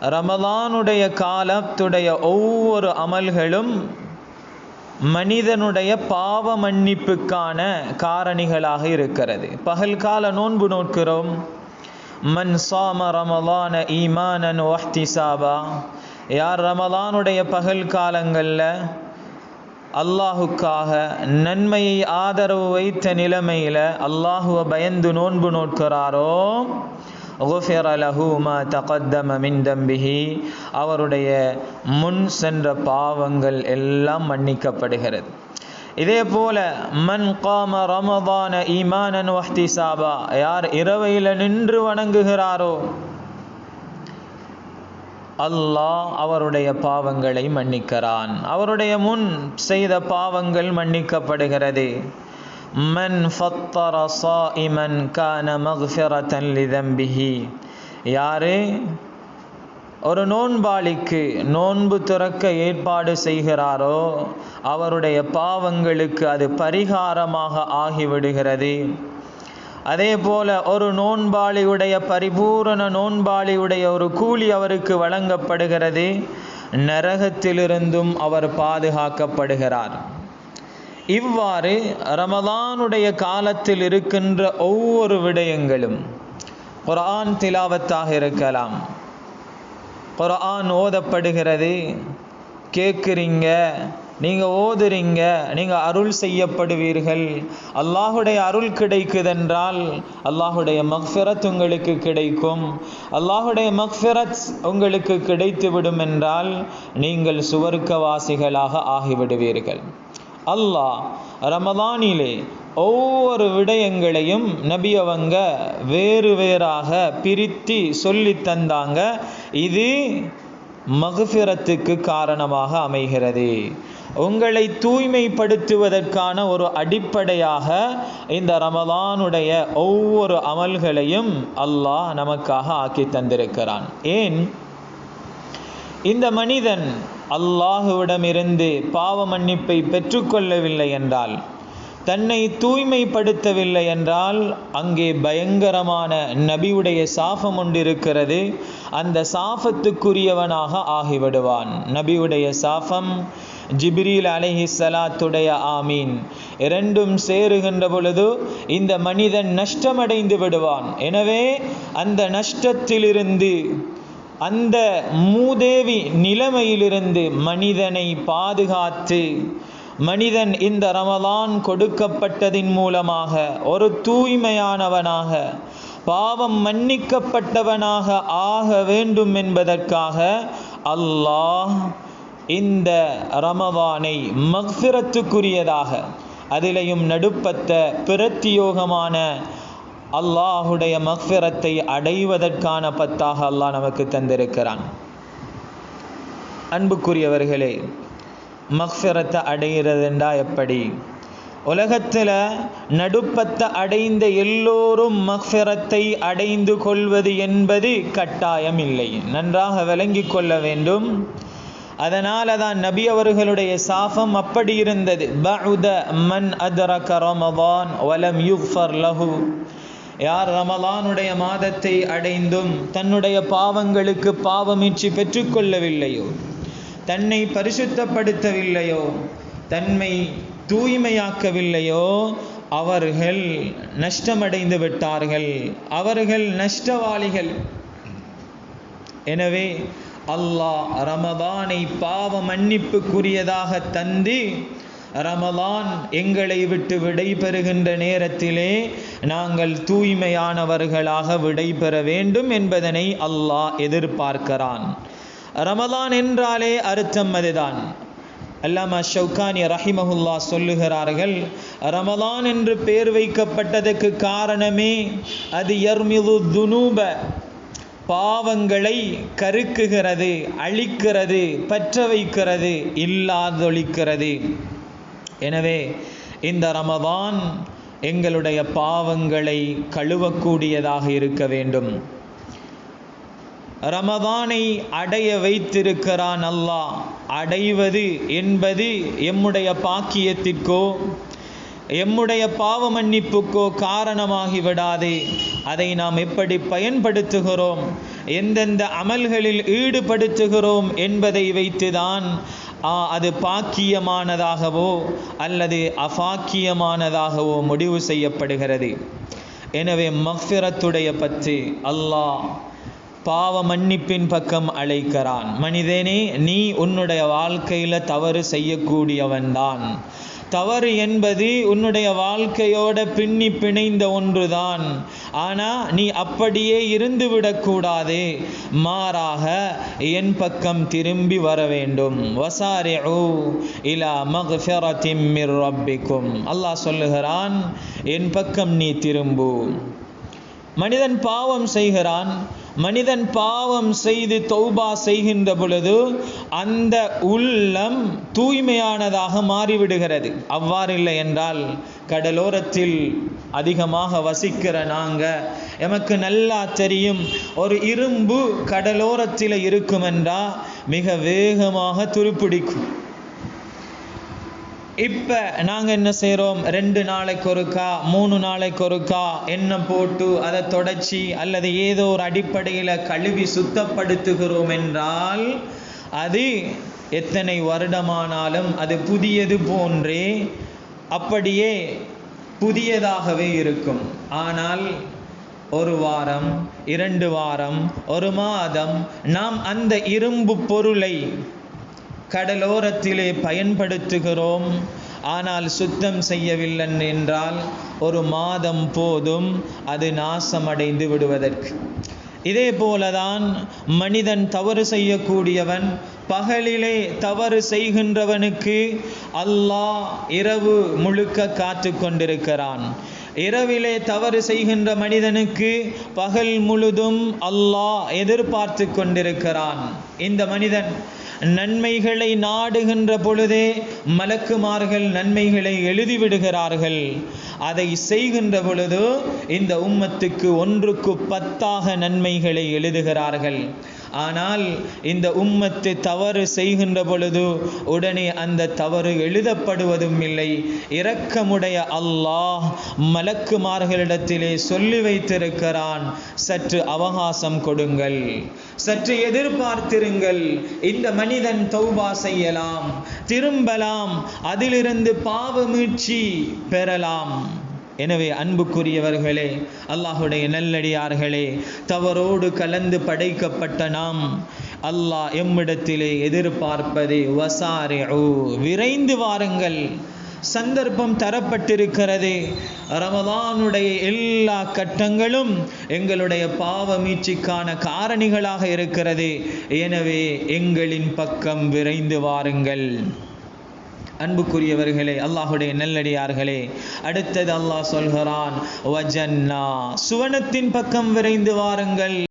ரமதானுடைய காலத்துடைய ஒவ்வொரு அமல்களும் மனிதனுடைய பாவ மன்னிப்புக்கான காரணிகளாக இருக்கிறது. பகல் கால நோன்பு நோக்கிறோம். மன் சாம ரமலான ஈமானன் வஹ்திசாபா. யார் ரமலானுடைய பகல் காலங்களில் அல்லாஹுக்காக நன்மையை ஆதரவு வைத்த நிலைமையில் அல்லாஹுவை பயந்து நோன்பு நோட்கிறாரோ குஃபிர லஹூமா தகத்தம மின் அவருடைய முன் சென்ற பாவங்கள் எல்லாம் மன்னிக்கப்படுகிறது. இதே போல மன் காம ரமதான ஈமானன் வஹ்தி சாபா யார் இரவையில் நின்று வணங்குகிறாரோ அல்லாஹ் அவருடைய பாவங்களை மன்னிக்கிறான். அவருடைய முன் செய்த பாவங்கள் மன்னிக்கப்படுகிறது. من فطر صائما கான مغفرة لذنبه யாரு ஒரு நோன்பாளிக்கு நோன்பு துறக்க ஏற்பாடு செய்கிறாரோ அவருடைய பாவங்களுக்கு அது பரிகாரமாக ஆகிவிடுகிறது. அதே போல ஒரு நோன்பாளியுடைய பரிபூரண நோன்பாளியுடைய ஒரு கூலி அவருக்கு வழங்கப்படுகிறது. நரகத்திலிருந்தும் அவர் பாதுகாக்கப்படுகிறார். இவ்வாறு ரமதானுடைய காலத்தில் இருக்கின்ற ஒவ்வொரு விடயங்களும் குரான் திலாவத்தாக இருக்கலாம். குரான் ஓதப்படுகிறது. கேட்குறீங்க நீங்கள் ஓதுறீங்க நீங்கள் அருள் செய்யப்படுவீர்கள். அல்லாஹுடைய அருள் கிடைக்குதென்றால் அல்லாஹுடைய மக்ஃபிரத் உங்களுக்கு கிடைக்கும். அல்லாஹுடைய மக்ஃபிரத் உங்களுக்கு கிடைத்துவிடும் என்றால் நீங்கள் சுவர்க்கவாசிகளாக ஆகிவிடுவீர்கள். அல்லாஹ் ரமதானிலே ஒவ்வொரு விடயங்களையும் நபி அவங்க வேறு வேறாக பிரித்து சொல்லி தந்தாங்க. இது மகுஃபிரத்துக்கு காரணமாக அமைகிறது. உங்களை தூய்மைப்படுத்துவதற்கான ஒரு அடிப்படையாக இந்த ரமலானுடைய ஒவ்வொரு அமல்களையும் அல்லாஹ் நமக்காக ஆக்கி தந்திருக்கிறான். ஏன்? இந்த மனிதன் அல்லாஹுவிடமிருந்து பாவ மன்னிப்பை பெற்றுக்கொள்ளவில்லை என்றால் தன்னை தூய்மைப்படுத்தவில்லை என்றால் அங்கே பயங்கரமான நபியுடைய சாபம் ஒன்றிருக்கிறது. அந்த சாபத்துக்குரியவனாக ஆகிவிடுவான். நபியுடைய சாபம் ஜிப்ரீல் அலஹி சலாத்துடைய ஆமீன். இரண்டும் சேருகின்ற பொழுது இந்த மனிதன் நஷ்டமடைந்து விடுவான். எனவே அந்த நஷ்டத்திலிருந்து அந்த மூதேவி நிலைமையிலிருந்து மனிதனை பாதுகாத்து மனிதன் இந்த ரமலான் கொடுக்கப்பட்டதின் மூலமாக ஒரு தூய்மையானவனாக பாவம் மன்னிக்கப்பட்டவனாக ஆக வேண்டும் என்பதற்காக அல்லாஹ் இந்த ரமவானை மக்சிரத்துக்குரியதாக அதிலையும் நடுப்பத்த பிரத்தியோகமான அல்லாஹுடைய மக்ஃபிரத்தை அடைவதற்கான பத்தாக அல்லாஹ் நமக்கு தந்திருக்கிறான். அன்புக்குரியவர்களே மக்ஃபிரத்தை அடைகிறதுண்டா எப்படி? உலகத்தில் நடுப்பத்தை அடைந்த எல்லோரும் மக்ஃபிரத்தை அடைந்து கொள்வது என்பது கட்டாயம் இல்லை. நன்றாக விளங்கி கொள்ள வேண்டும். அதனால தான் நபி அவர்களுடைய சாபம் அப்படி இருந்தது. பஉத மன் அத்ரக ரமதான் வலம் யுஃபர் லஹு. யார் ரமலானுடைய மாதத்தை அடைந்தும் தன்னுடைய பாவங்களுக்கு பாவமீட்சி பெற்றுக்கொள்ளவில்லையோ தன்னை பரிசுத்தப்படுத்தவில்லையோ தன்மை தூய்மையாக்கவில்லையோ அவர்கள் நஷ்டமடைந்து விட்டார்கள். அவர்கள் நஷ்டவாளிகள். எனவே அல்லாஹ் ரமதானை பாவ மன்னிப்புக்குரியதாக தந்து ரமலான் எங்களை விட்டு விடைபெறுகின்ற நேரத்திலே நாங்கள் தூய்மையானவர்களாக விடைபெற வேண்டும் என்பதனை அல்லாஹ் எதிர்பார்க்கிறான். ரமலான் என்றாலே அர்த்தம் அதுதான். அல்லாமா ஷவுகானி ரஹிமஹுல்லா சொல்லுகிறார்கள் ரமலான் என்று பெயர் வைக்கப்பட்டதற்கு காரணமே அது எர்மிது துனூப பாவங்களை கருக்குகிறது அழிக்கிறது பற்ற வைக்கிறது இல்லாதொழிக்கிறது. எனவே இந்த ரமதான் எங்களுடைய பாவங்களை கழுவக்கூடியதாக இருக்க வேண்டும். ரமதானை அடைய வைத்திருக்கிறான் அல்லாஹ். அடைவது என்பது எம்முடைய பாக்கியத்திற்கோ எம்முடைய பாவ மன்னிப்புக்கோ காரணமாகி விடாதே. அதை நாம் எப்படி பயன்படுத்துகிறோம்? எந்தெந்த அமல்களில் ஈடுபடுத்துகிறோம் என்பதை வைத்துதான் அது பாக்கியமானதாகவோ அல்லது அபாக்கியமானதாகவோ முடிவு செய்யப்படுகிறது. எனவே மஃபிரத்துடைய பற்றி அல்லாஹ் பாவ மன்னிப்பின் பக்கம் அழைக்கிறான். மனிதனே நீ உன்னுடைய வாழ்க்கையில் தவறு செய்யக்கூடியவன்தான். தவறு என்பது உன்னுடைய வாழ்க்கையோட பின்னி பிணைந்த ஒன்றுதான். ஆனா நீ அப்படியே இருந்து விடக்கூடாது. மாறாக என் பக்கம் திரும்பி வர வேண்டும். வசாரிஉ இலா மக்ஃபிரத்தின் மிர் ரப்பிக்கும். அல்லாஹ் சொல்லுகிறான் என் பக்கம் நீ திரும்பு. மனிதன் பாவம் செய்கிறான் மனிதன் பாவம் செய்து தௌபா செய்கின்ற பொழுது அந்த உள்ளம் தூய்மையானதாக மாறிவிடுகிறது. அவ்வாறு இல்லை என்றால் கடலோரத்தில் அதிகமாக வசிக்கிற நாங்க எமக்கு நல்லா தெரியும் ஒரு இரும்பு கடலோரத்தில் இருக்குமென்றா மிக வேகமாக துருப்பிடிக்கும். இப்போ நாங்கள் என்ன செய்கிறோம் ரெண்டு நாளைக்கு ஒருக்கா மூணு நாளைக்கு ஒருக்கா எண்ணெய் போட்டு அதை தொடச்சி அல்லது ஏதோ ஒரு அடிப்படையில் கழுவி சுத்தப்படுத்துகிறோம் என்றால் அது எத்தனை வருடமானாலும் அது புதியது போன்றே அப்படியே புதியதாகவே இருக்கும். ஆனால் ஒரு வாரம் இரண்டு வாரம் ஒரு மாதம் நாம் அந்த இரும்பு பொருளை கடலோரத்திலே பயன்படுத்துகிறோம். ஆனால் சுத்தம் செய்யவில்லை என்றால் ஒரு மாதம் போதும் அது நாசமடைந்து விடுவதற்கு. இதே போலதான் மனிதன் தவறு செய்யக்கூடியவன் பகலிலே தவறு செய்கின்றவனுக்கு அல்லாஹ் இரவு முழுக்க காத்து கொண்டிருக்கிறான். இரவிலே தவறு செய்கின்ற மனிதனுக்கு பகல் முழுதும் அல்லாஹ் எதிர்பார்த்து கொண்டிருக்கிறான். இந்த மனிதன் நன்மைகளை நாடுகின்ற பொழுதே மலக்குமார்கள் நன்மைகளை எழுதிவிடுகிறார்கள். அதை செய்கின்ற பொழுது இந்த உம்மத்துக்கு ஒன்றுக்கு பத்தாக நன்மைகளை எழுதுகிறார்கள். ஆனால் இந்த உம்மத்து தவறு செய்கின்ற பொழுது உடனே அந்த தவறு எழுதப்படுவதும் இல்லை. இரக்கமுடைய அல்லாஹ் மலக்குமார்களிடத்திலே சொல்லி வைத்திருக்கிறான். சற்று அவகாசம் கொடுங்கள். சற்று எதிர்பார்த்திருங்கள். இந்த மனிதன் தௌபா செய்யலாம். திரும்பலாம். அதிலிருந்து பாவ மீட்சி பெறலாம். எனவே அன்புக்குரியவர்களே அல்லாஹுடைய நல்லடியார்களே தவறோடு கலந்து படைக்கப்பட்ட நாம் அல்லாஹ் எம்மிடத்திலே எதிர்பார்ப்பது வசாரே விரைந்து வாருங்கள். சந்தர்ப்பம் தரப்பட்டிருக்கிறது ரமதானுடைய எல்லா கட்டங்களும் எங்களுடைய பாவ மீட்சிக்கான காரணிகளாக இருக்கிறது. எனவே எங்களின் பக்கம் விரைந்து வாருங்கள். அன்புக்குரியவர்களே அல்லாஹுடைய நல்லடியார்களே அடுத்தது அல்லாஹ் சொல்கிறான் வஜன்னா. சுவனத்தின் பக்கம் விரைந்து வாருங்கள்.